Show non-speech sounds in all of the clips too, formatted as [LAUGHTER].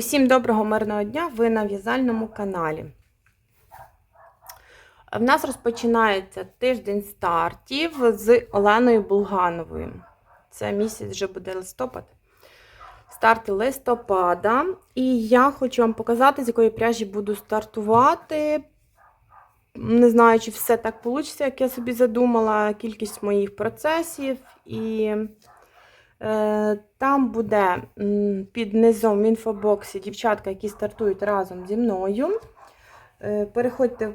Усім доброго мирного дня! Ви на в'язальному каналі. В нас розпочинається тиждень стартів з Оленою Булгановою. Це місяць вже буде листопад. Старти листопада. І я хочу вам показати, з якої пряжі буду стартувати. Не знаю, чи все так вийде, як я собі задумала, кількість моїх процесів. І Е, Там буде під низом в інфобоксі дівчатка, які стартують разом зі мною. Е, Переходьте,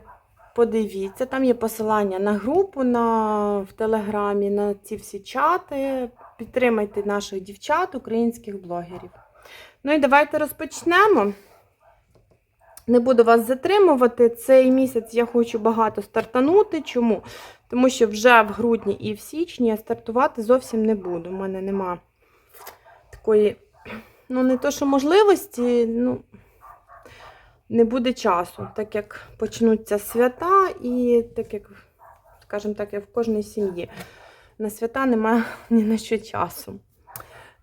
подивіться, там є посилання на групу на, в Телеграмі, на ці всі чати. Підтримайте наших дівчат, українських блогерів. Ну і давайте розпочнемо. Не буду вас затримувати. Цей місяць я хочу багато стартанути. Чому? Тому що вже в грудні і в січні я стартувати зовсім не буду. У мене нема такої, ну, не то, що можливості, ну, не буде часу, так як почнуться свята, і так як, скажімо так, як в кожній сім'ї. На свята немає [LAUGHS] ні на що часу.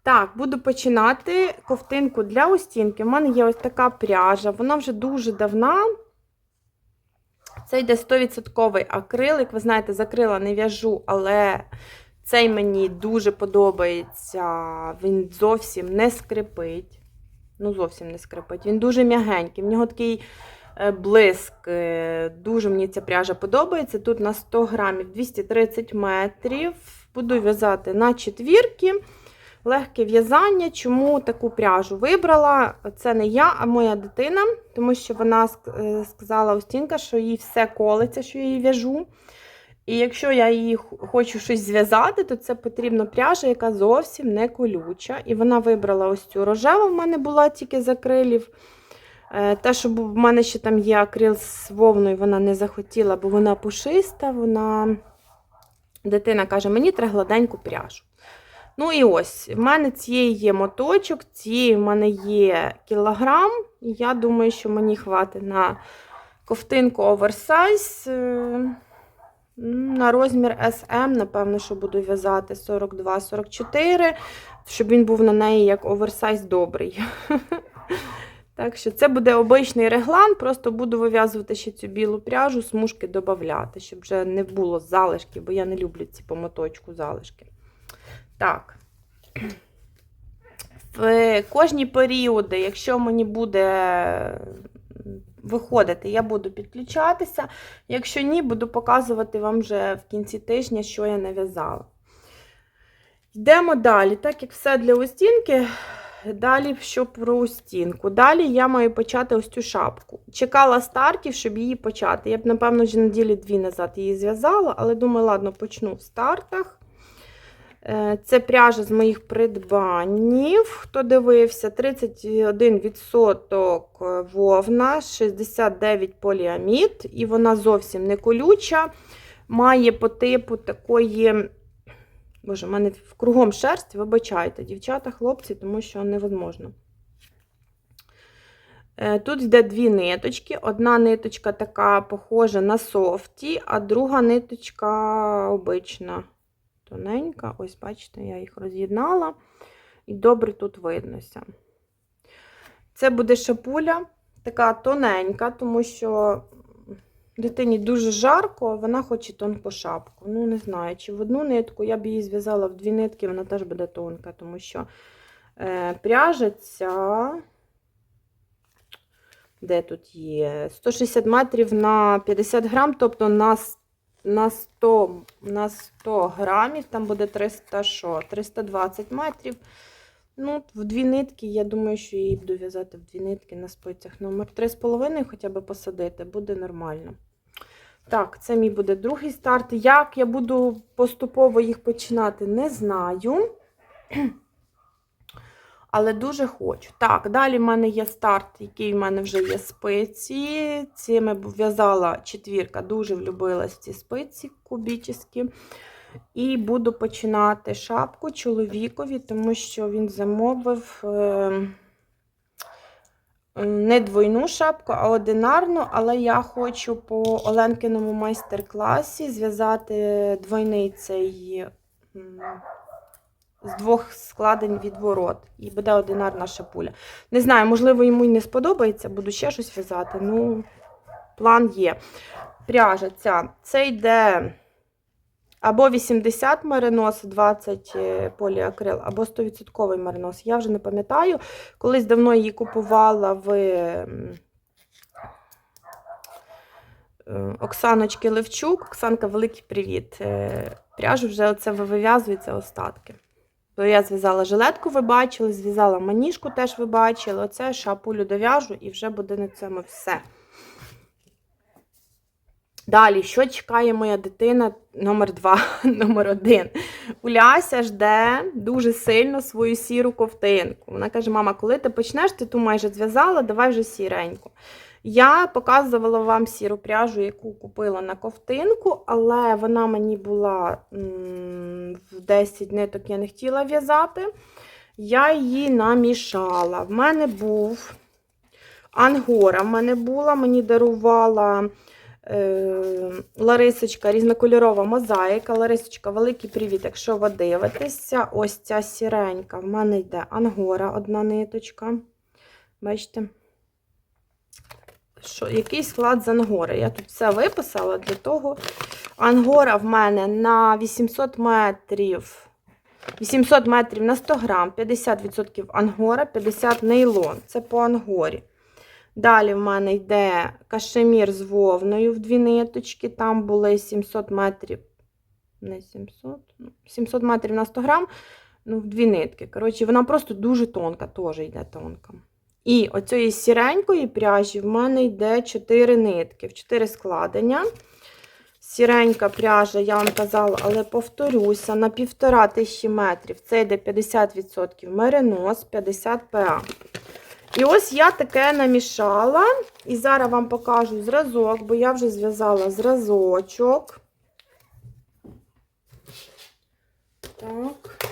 Так, буду починати ковтинку для устінки. У мене є ось така пряжа, вона вже дуже давна. Це йде 100% акрилик. Ви знаєте, закрила не в'яжу, але цей мені дуже подобається. Він зовсім не скрипить. Ну, зовсім не скрипить. Він дуже м'ягенький. В нього такий е, блиск. е, Дуже мені ця пряжа подобається. Тут на 100 грамів 230 метрів. Буду в'язати на четвірки. Легке в'язання. Чому таку пряжу вибрала? Це не я, а моя дитина, тому що вона е, сказала Устінка, що їй все колиться, що я її в'яжу. І якщо я її хочу щось зв'язати, то це потрібна пряжа, яка зовсім не колюча. І вона вибрала ось цю рожеву, в мене була тільки з акрилів. Е, Те, що в мене ще там є акрил з вовною, вона не захотіла, бо вона пушиста. Вона... Дитина каже, мені треба гладеньку пряжу. Ну і ось, в мене цієї є моточок, цієї в мене є кілограм. І я думаю, що мені хватить на ковтинку оверсайз. На розмір SM, напевно, що буду в'язати 42-44, щоб він був на неї як оверсайз добрий. [LAUGHS] Так що це буде обичний реглан, просто буду вив'язувати ще цю білу пряжу, смужки додати, щоб вже не було залишків, бо я не люблю ці по моточку залишки. Так. В кожні періоди, якщо мені буде виходити, я буду підключатися. Якщо ні, буду показувати вам вже в кінці тижня, що я нав'язала. Йдемо далі. Так як все для устінки, далі що про устінку. Далі я маю почати ось цю шапку. Чекала стартів, щоб її почати. Я б, напевно, вже неділі дві назад її зв'язала, але думаю, ладно, почну в стартах. Е, Це пряжа з моїх придбанів. Хто дивився, 31% вовна, 69% поліамід, і вона зовсім не колюча. Має по типу такої. Боже, в мене кругом шерсть, вибачайте, дівчата, хлопці, тому що невозможно. Е, Тут йде дві ниточки. Одна ниточка така похожа на софті, а друга ниточка обична тоненька. Ось, бачите, я їх роз'єднала. І добре тут виднося. Це буде шапуля, така тоненька, тому що дитині дуже жарко, вона хоче тонку шапку. Ну, не знаю, чи в одну нитку я б її зв'язала в дві нитки, вона теж буде тонка, тому що е, пряжа. Де тут є? 160 метрів на 50 грам, тобто на на 100, на 100 грамів, там буде 300 що? 320 метрів. Ну, в дві нитки, я думаю, що її буду в'язати в дві нитки на спицях номер 3,5 хоча б посадити, буде нормально. Так, це мій буде другий старт. Як я буду поступово їх починати, не знаю. Але дуже хочу. Так, далі в мене є старт, який в мене вже є спиці. Цими в'язала четвірка, дуже влюбилась в ці спиці кубічні. І буду починати шапку чоловікові, тому що він замовив е, не двойну шапку, а одинарну. Але я хочу по Оленкиному майстер-класі зв'язати двойний цей з двох складень відворот. І буде одинарна шапуля. Не знаю, можливо, йому й не сподобається, буду ще щось в'язати. Ну, план є. Пряжа ця. Це йде або 80 меринос, 20 е, поліакрил, або 100% меринос. Я вже не пам'ятаю. Колись давно її купувала в е, Оксаночки Левчук. Оксанка, великий привіт. Е, Пряжу вже оце вив'язується остатки. То я зв'язала жилетку, ви бачили, зв'язала маніжку теж ви бачили. Оце шапулю дов'яжу і вже буде на цьому все. Далі, що чекає моя дитина номер 2, [LAUGHS] номер 1. Уляся жде дуже сильно свою сіру ковтинку. Вона каже: мама, коли ти почнеш, ти ту майже зв'язала, давай вже сіреньку. Я показувала вам сіру пряжу, яку купила на ковтинку, але вона мені була в 10 ниток я не хотіла в'язати. Я її намішала. В мене був ангора, в мене була, мені дарувала е, Ларисочка, різнокольорова мозаїка. Ларисочка, великий привіт, якщо ви дивитеся. Ось ця сіренька. В мене йде ангора, одна ниточка. Бачите? Що, який склад з ангори? Я тут все виписала для того. Ангора в мене на 800 метрів. 800 метрів на 100 грам, 50% ангора, 50 нейлон. Це по ангорі. Далі в мене йде кашемір з вовною в дві ниточки. Там були 700 метрів. Не 700, ну, 700 метрів на 100 грам, ну, в дві нитки. Коротше, вона просто дуже тонка, теж йде тонка. І оцієї сіренької пряжі в мене йде 4 нитки, в 4 складення. Сіренька пряжа, я вам казала, але повторюся, на 1500 метрів. Це йде 50% меринос, 50 ПА. І ось я таке намішала. І зараз вам покажу зразок, бо я вже зв'язала зразочок. Так.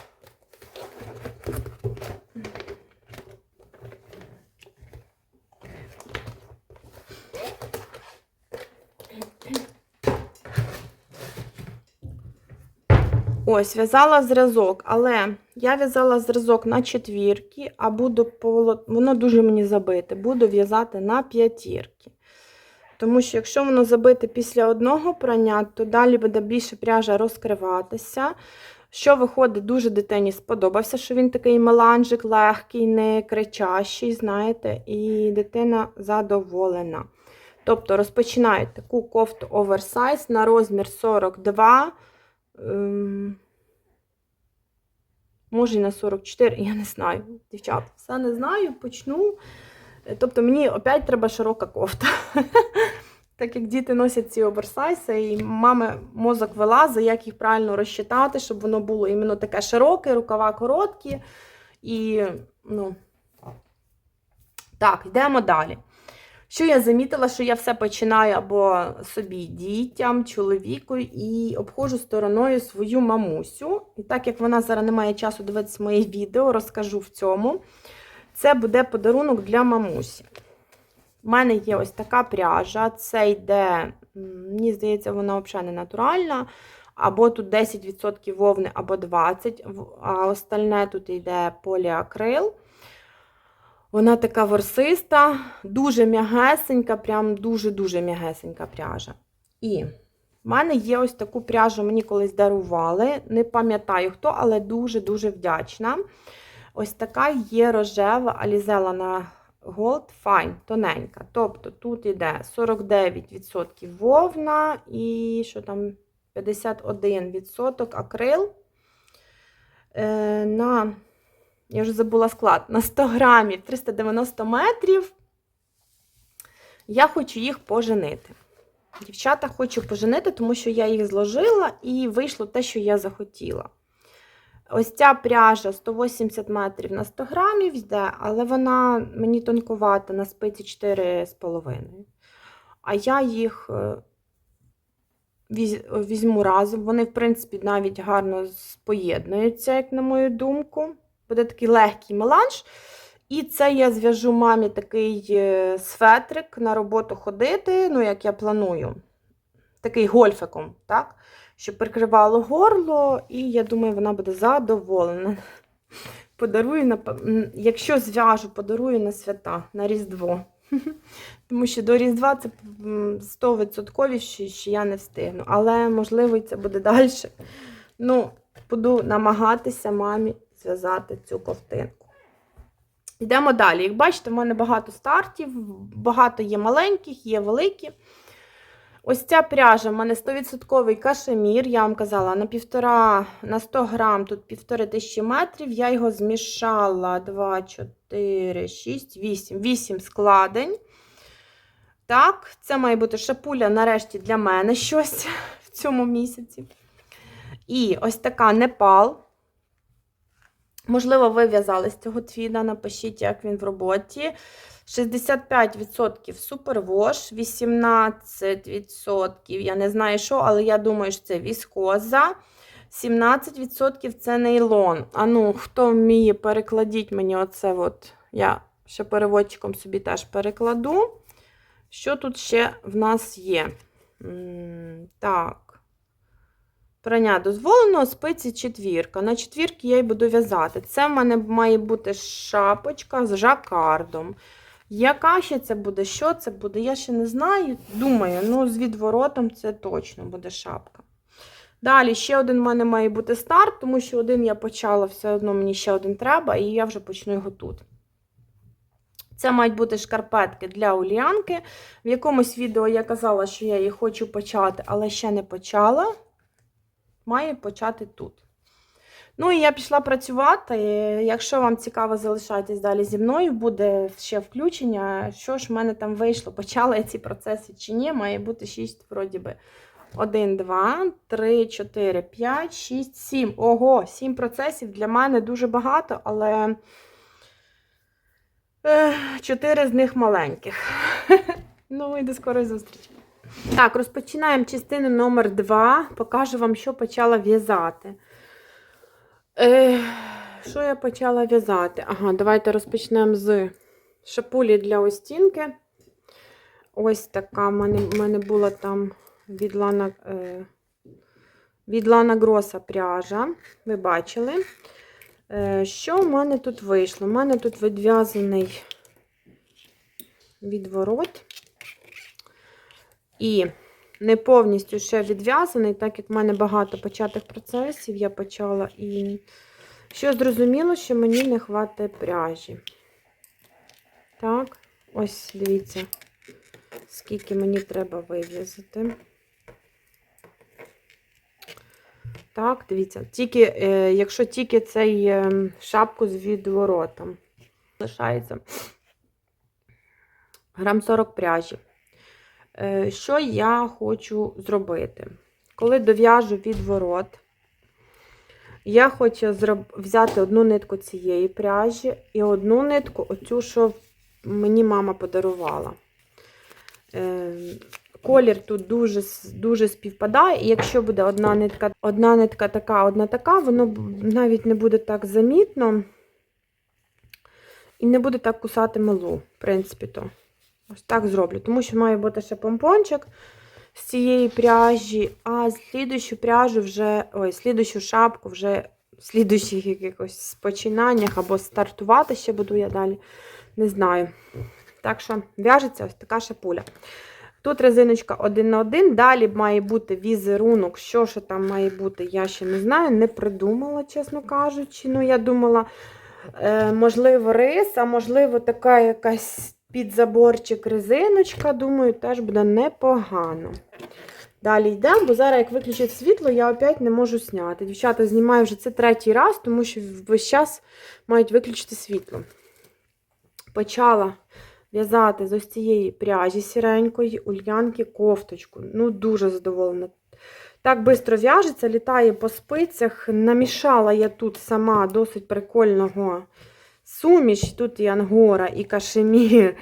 Ось, в'язала зразок, але я в'язала зразок на четвірки, а буду поло... воно дуже мені забите. Буду в'язати на п'ятірки. Тому що, якщо воно забите після одного прання, то далі буде більше пряжа розкриватися. Що виходить, дуже дитині сподобався, що він такий меланжик, легкий, не кричащий, знаєте, і дитина задоволена. Тобто розпочинаю таку кофту оверсайз на розмір 42. Ем, Може, і на 44, я не знаю. Дівчат, все не знаю, почну. Е, Тобто мені опять треба широка кофта. [LAUGHS] Так як діти носять ці оверсайзи, і мами мозок вилазить, як їх правильно розчитати, щоб воно було іменно таке широке, рукава короткі. І, ну, так, йдемо далі. Що я замітила, що я все починаю або собі дітям, чоловіку і обходжу стороною свою мамусю. І так як вона зараз не має часу дивитися моє відео, розкажу в цьому. Це буде подарунок для мамусі. У мене є ось така пряжа. Це йде, мені здається, вона взагалі не натуральна. Або тут 10% вовни, або 20%, а остальне тут йде поліакрил. Вона така ворсиста, дуже м'ягесенька, прям дуже-дуже м'ягесенька пряжа. І в мене є ось таку пряжу, мені колись дарували. Не пам'ятаю хто, але дуже-дуже вдячна. Ось така є рожева Alizella на Gold Fine, тоненька. Тобто тут йде 49% вовна і що там 51% акрил. Е, на я вже забула склад, на 100 грамів 390 метрів. Я хочу їх поженити. Дівчата хочу поженити, тому що я їх зложила і вийшло те, що я захотіла. Ось ця пряжа 180 метрів на 100 грамів йде, але вона мені тонкувата на спиці 4,5. А я їх е, візьму разом. Вони, в принципі, навіть гарно поєднуються, як на мою думку. Буде такий легкий меланж. І це я зв'яжу мамі такий е, светрик на роботу ходити, ну, як я планую. Такий гольфиком, так? щоб прикривало горло, і я думаю, вона буде задоволена. Подарую, на, якщо зв'яжу, подарую на свята, на Різдво. [LAUGHS] Тому що до Різдва це м, 100% що що я не встигну. Але, можливо, це буде далі. Ну, буду намагатися мамі зв'язати цю ковтинку. Йдемо далі. Як бачите, в мене багато стартів, багато є маленьких, є великі. Ось ця пряжа в мене 100% кашемір. Я вам казала, на півтора, на 100 грам тут півтори тисячі метрів. Я його змішала 2, 4, 6, 8, 8 складень. Так, це має бути шапуля нарешті для мене щось [LAUGHS] в цьому місяці. І ось така Непал. Можливо, ви в'язали з цього твіда, напишіть, як він в роботі. 65% супервош, 18%, я не знаю що, але я думаю, що це віскоза. 17% це нейлон. А ну, хто вміє, перекладіть мені оце. от. Я ще переводчиком собі теж перекладу. Що тут ще в нас є? Так. Прання дозволено, спиці четвірка. На четвірки я й буду в'язати. Це в мене має бути шапочка з жакардом. Яка ще це буде? Що це буде? Я ще не знаю. Думаю, ну, з відворотом це точно буде шапка. Далі ще один в мене має бути старт, тому що один я почала, все одно мені ще один треба, і я вже почну його тут. Це мають бути шкарпетки для Улянки. В якомусь відео я казала, що я її хочу почати, але ще не почала. Маю почати тут. Ну, і я пішла працювати. Якщо вам цікаво, залишайтесь далі зі мною, буде ще включення. Що ж в мене там вийшло? Почала я ці процеси чи ні? Має бути 6, вроді би. 1, 2, 3, 4, 5, 6, 7. Ого, 7 процесів для мене дуже багато, але 4 з них маленьких. [LAUGHS] Ну, і до скорої зустрічі. Так, розпочинаємо частину номер 2. Покажу вам, що почала в'язати. Е, що я почала в'язати? Ага, давайте розпочнемо з шапулі для остінки. Ось така в мене, мене була там від Лана, е, від Лана Гроса пряжа. Ви бачили. Е, що в мене тут вийшло? У мене тут відв'язаний відворот. І не повністю ще відв'язаний, так як в мене багато початих процесів, я почала і що зрозуміло, що мені не вистачає пряжі. Так, ось дивіться, скільки мені треба вив'язати. Так, дивіться, тільки, е, якщо тільки цей е, шапку з відворотом лишається грам 40 пряжі. Е, Що я хочу зробити? Коли дов'яжу відворот, я хочу взяти одну нитку цієї пряжі і одну нитку, оцю, що мені мама подарувала. Е, Колір тут дуже, дуже співпадає, і якщо буде одна нитка, одна нитка така, одна така, воно навіть не буде так замітно і не буде так кусати милу, в принципі, то. Ось так зроблю, тому що має бути ще помпончик з цієї пряжі, а слідущу пряжу вже, ой, слідущу шапку вже в слідущих якихось починаннях або стартувати ще буду я далі. Не знаю. Так що в'яжеться ось така шапуля. Тут резиночка один на один, далі має бути візерунок. Що ж там має бути, я ще не знаю, не придумала, чесно кажучи. Ну, я думала, е, можливо, рис, а можливо, така якась під заборчик резиночка. Думаю, теж буде непогано. Далі йдемо, бо зараз, як виключить світло, я опять не можу зняти. Дівчата, знімаю вже це третій раз, тому що весь час мають виключити світло. Почала в'язати з ось цієї пряжі сіренької ульянки кофточку. Ну, дуже задоволена. Так швидко в'яжеться, літає по спицях. Намішала я тут сама досить прикольного суміш. Тут і ангора, і кашемір,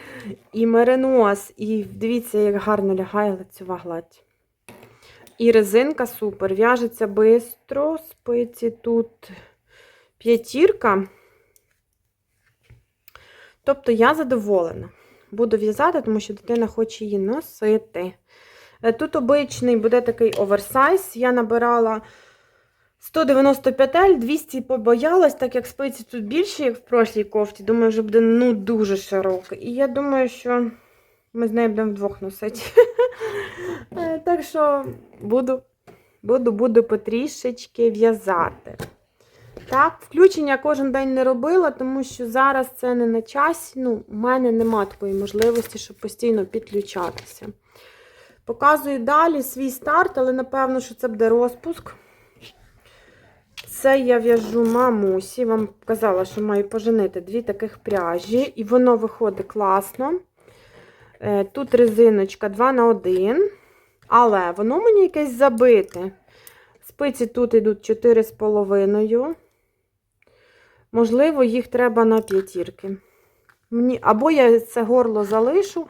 і меринос. І дивіться, як гарно лягає лицева гладь. І резинка супер. В'яжеться швидко, спиці тут п'ятірка. Тобто я задоволена. Буду в'язати, тому що дитина хоче її носити. Е, Тут обичний буде такий оверсайз. Я набирала 190 петель, 200 побоялась, так як спиці тут більше, як в прошлій кофті. Думаю, вже буде ну, дуже широко. І я думаю, що ми з нею будемо вдвох носити. [LAUGHS] Е, Так що буду, буду, буду потрішечки в'язати. Так, включення кожен день не робила, тому що зараз це не на часі. Ну, у мене нема такої можливості, щоб постійно підключатися. Показую далі свій старт, але напевно, що це буде розпуск. Це я в'яжу мамусі. Вам казала, що маю поженити дві таких пряжі, і воно виходить класно. Е, Тут резиночка 2 на 1, але воно мені якесь забите. Спиці тут йдуть 4,5. Можливо, їх треба на п'ятірки. Мені, або я це горло залишу,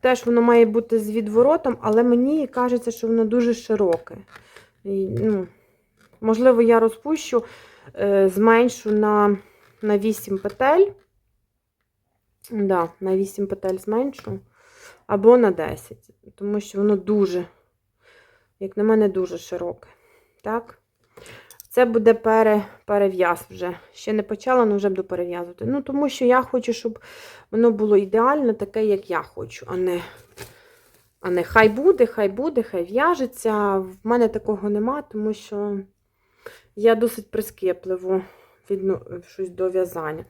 теж воно має бути з відворотом, але мені кажеться, що воно дуже широке. І, ну, можливо, я розпущу, е, зменшу на, на 8 петель. Да, на 8 петель зменшу. Або на 10. Тому що воно дуже, як на мене, дуже широке. Так? Це буде пере, перев'яз вже. Ще не почала, але вже буду перев'язувати. Ну, тому що я хочу, щоб воно було ідеально таке, як я хочу, а не, а не хай буде, хай буде, хай в'яжеться. В мене такого нема, тому що я досить прискіпливо відно, щось до в'язання.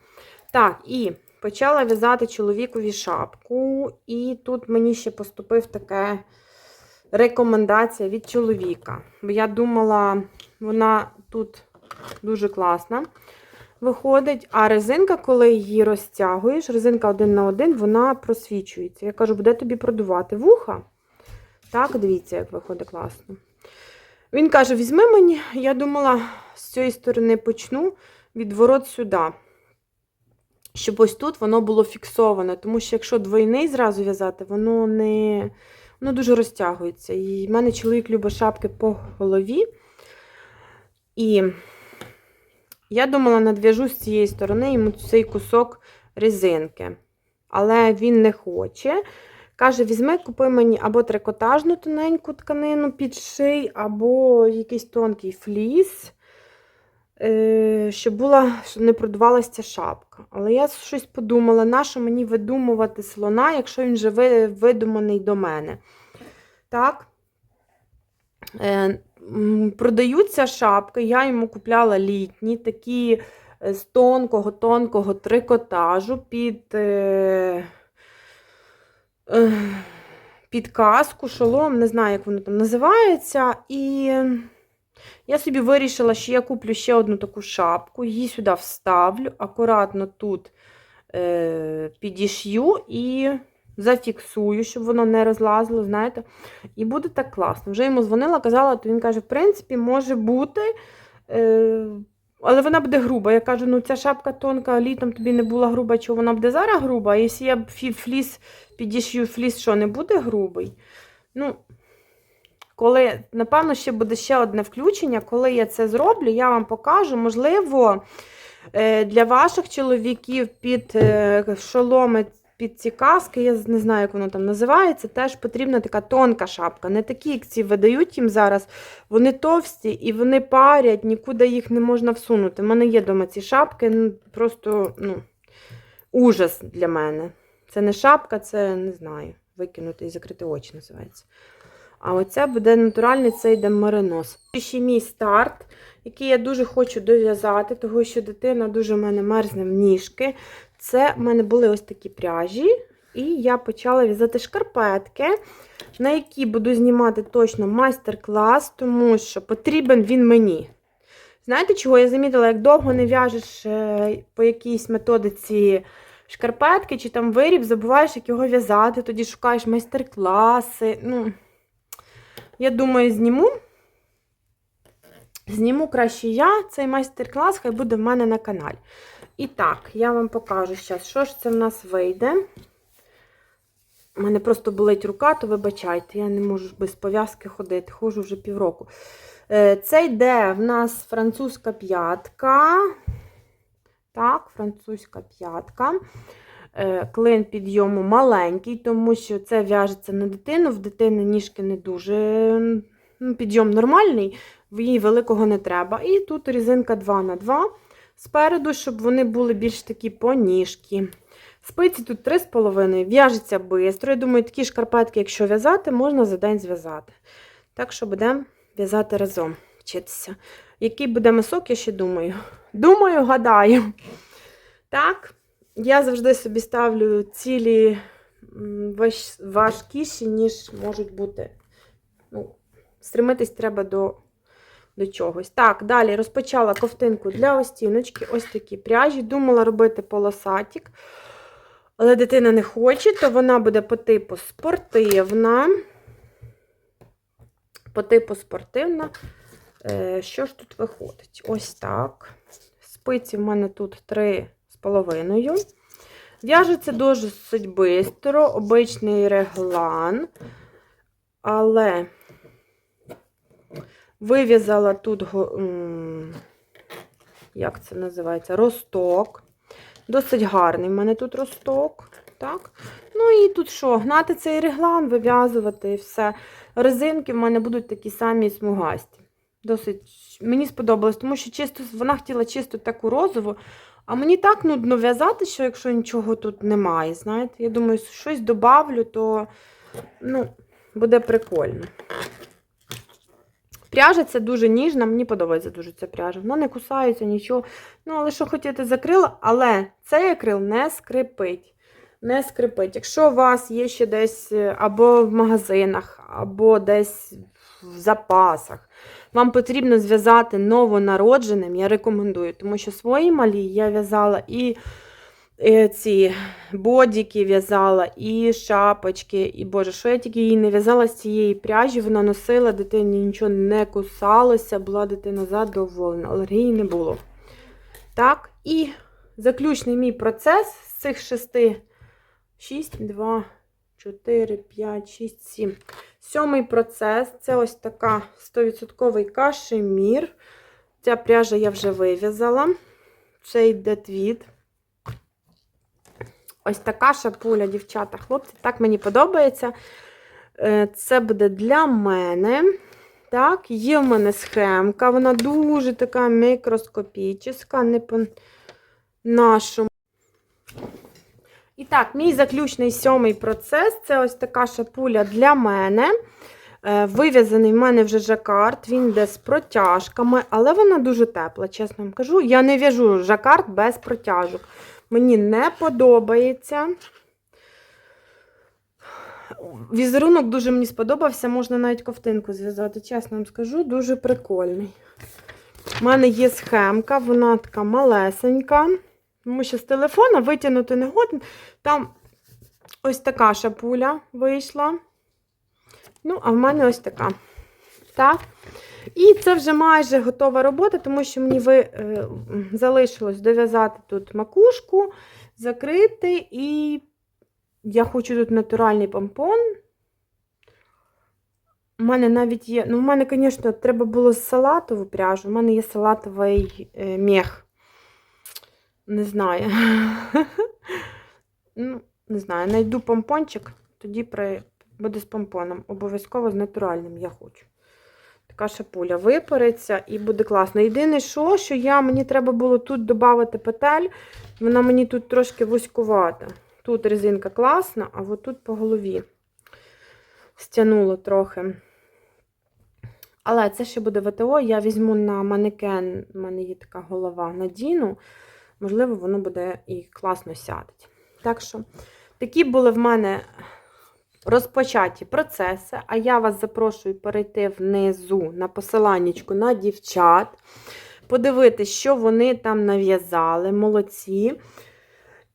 Так, і почала в'язати чоловікові шапку. І тут мені ще поступив таке рекомендація від чоловіка. Бо я думала, вона тут дуже класна виходить. А резинка, коли її розтягуєш, резинка один на один, вона просвічується. Я кажу, буде тобі продувати вуха. Так, дивіться, як виходить класно. Він каже: візьми мені, я думала, з цієї сторони почну відворот сюди. Щоб ось тут воно було фіксоване. Тому що якщо двойний зразу в'язати, воно не воно дуже розтягується. І в мене чоловік любить шапки по голові. І я думала, надв'яжу з цієї сторони йому цей кусок резинки. Але він не хоче. Каже, візьми, купи мені або трикотажну тоненьку тканину під ший, або якийсь тонкий фліс, е, щоб була, щоб не продавалася ця шапка. Але я щось подумала, нащо мені видумувати слона, якщо він вже видуманий до мене. Так. Е, Продаються шапки, я йому купляла літні, такі е, з тонкого-тонкого трикотажу під, під каску, шолом, не знаю, як воно там називається. І я собі вирішила, що я куплю ще одну таку шапку, її сюди вставлю, акуратно тут е, підішью і зафіксую, щоб воно не розлазило, знаєте. І буде так класно. Вже йому дзвонила, казала, то він каже, в принципі, може бути. Е, але вона буде груба. Я кажу, ну ця шапка тонка, літом тобі не була груба, чи вона буде зараз груба? А якщо я фліс підішью фліс, що не буде грубий? Ну, коли, напевно, ще буде ще одне включення. Коли я це зроблю, я вам покажу. Можливо, е, для ваших чоловіків під е, шоломи, під ці каски, я не знаю, як воно там називається, теж потрібна така тонка шапка. Не такі, як ці видають їм зараз. Вони товсті і вони парять, нікуди їх не можна всунути. У мене є вдома ці шапки, ну, просто ну, ужас для мене. Це не шапка, це не знаю. Викинути і закрити очі називається. А оце буде натуральний, це йде меринос. Ще мій старт, який я дуже хочу дов'язати, тому що дитина дуже в мене мерзне в ніжки. Це в мене були ось такі пряжі, і я почала в'язати шкарпетки, на які буду знімати точно майстер-клас, тому що потрібен він мені. Знаєте, чого я замітила, як довго не в'яжеш е, по якійсь методиці шкарпетки чи там виріб, забуваєш, як його в'язати, тоді шукаєш майстер-класи. Ну, я думаю, зніму. Зніму краще я цей майстер-клас, хай буде в мене на каналі. І так, я вам покажу зараз, що ж це в нас вийде. У мене просто болить рука, то вибачайте, я не можу без пов'язки ходити, ходжу вже півроку. Е, Це йде в нас французька п'ятка. Так, французька п'ятка. Е, Клин підйому маленький, тому що це в'яжеться на дитину. В дитини ніжки не дуже ну, підйом нормальний, її великого не треба. І тут різинка 2 на 2 спереду, щоб вони були більш такі поніжки. Спиці тут 3,5, в'яжеться швидко. Я думаю, такі шкарпетки, якщо в'язати, можна за день зв'язати. Так що будемо в'язати разом, вчитися. Який буде мисок, я ще думаю. Думаю, гадаю. Так, я завжди собі ставлю цілі важкіші, ніж можуть бути. Ну, стремитись треба до, до чогось. Так, далі розпочала ковтинку для остіночки. Ось такі пряжі. Думала робити полосатік. Але дитина не хоче, то вона буде по типу спортивна. По типу спортивна. Е, Що ж тут виходить? Ось так. Спиці в мене тут 3,5. В'яжеться досить швидко, обичний реглан. Але вив'язала тут, як це називається, росток. Досить гарний в мене тут росток. Так? Ну і тут що? Гнати цей реглан, вив'язувати все. Резинки в мене будуть такі самі смугасті. Досить мені сподобалось, тому що чисто, вона хотіла чисто таку розову, а мені так нудно в'язати, що якщо нічого тут немає. знаєте. Я думаю, щось добавлю, то ну, буде прикольно. Пряжа це дуже ніжна, мені подобається дуже ця пряжа. Вона не кусається, нічого. Ну, але що хотіти, закрила, але цей акрил не скрипить. Не скрипить. Якщо у вас є ще десь е, або в магазинах, або десь в запасах, вам потрібно зв'язати новонародженим, я рекомендую, тому що свої малі я в'язала і ці бодіки в'язала, і шапочки, і боже, що я тільки їй не в'язала з цієї пряжі, вона носила, дитині нічого не кусалося, була дитина задоволена, алергії не було. Так, і заключний мій процес з цих шести, 6, 2, 4, 5, 6, 7. Сьомий процес це ось така 100% кашемір. Ця пряжа я вже вив'язала. Це йде твіт. Ось така шапуля, дівчата, хлопці, так мені подобається. Е, Це буде для мене. Так, є в мене схемка, вона дуже така мікроскопічна, не по нашому. І так, мій заключний сьомий процес це ось така шапуля для мене. Е, Вив'язаний в мене вже жакард, він йде з протяжками, але вона дуже тепла, чесно вам кажу. Я не в'яжу жакард без протяжок. Мені не подобається. Візерунок дуже мені сподобався, можна навіть ковтинку зв'язати, чесно вам скажу, дуже прикольний. У мене є схемка, вона така малесенька, тому що з телефона витягнути не годен. Там ось така шапуля вийшла. Ну, а в мене ось така. Так. І це вже майже готова робота, тому що мені ви, е, залишилось дов'язати тут макушку, закрити, і я хочу тут натуральний помпон. У мене навіть є, ну, в мене, звісно, треба було салатову пряжу, у мене є салатовий е, мех. Не знаю. [LAUGHS] ну, не знаю, знайду помпончик, тоді буде з помпоном. Обов'язково з натуральним я хочу. Така шапуля випариться і буде класно. Єдине, що, що я, мені треба було тут додати петель, вона мені тут трошки вузькувата. Тут резинка класна, а от тут по голові стягнуло трохи. Але це ще буде ВТО, я візьму на манекен, у мене є така голова, надіну. Можливо, воно буде і класно сядеть. Так що, такі були в мене розпочаті процеси, а я вас запрошую перейти внизу на посиланнячку на дівчат, подивитися, що вони там нав'язали, молодці.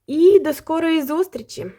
І до скорої зустрічі!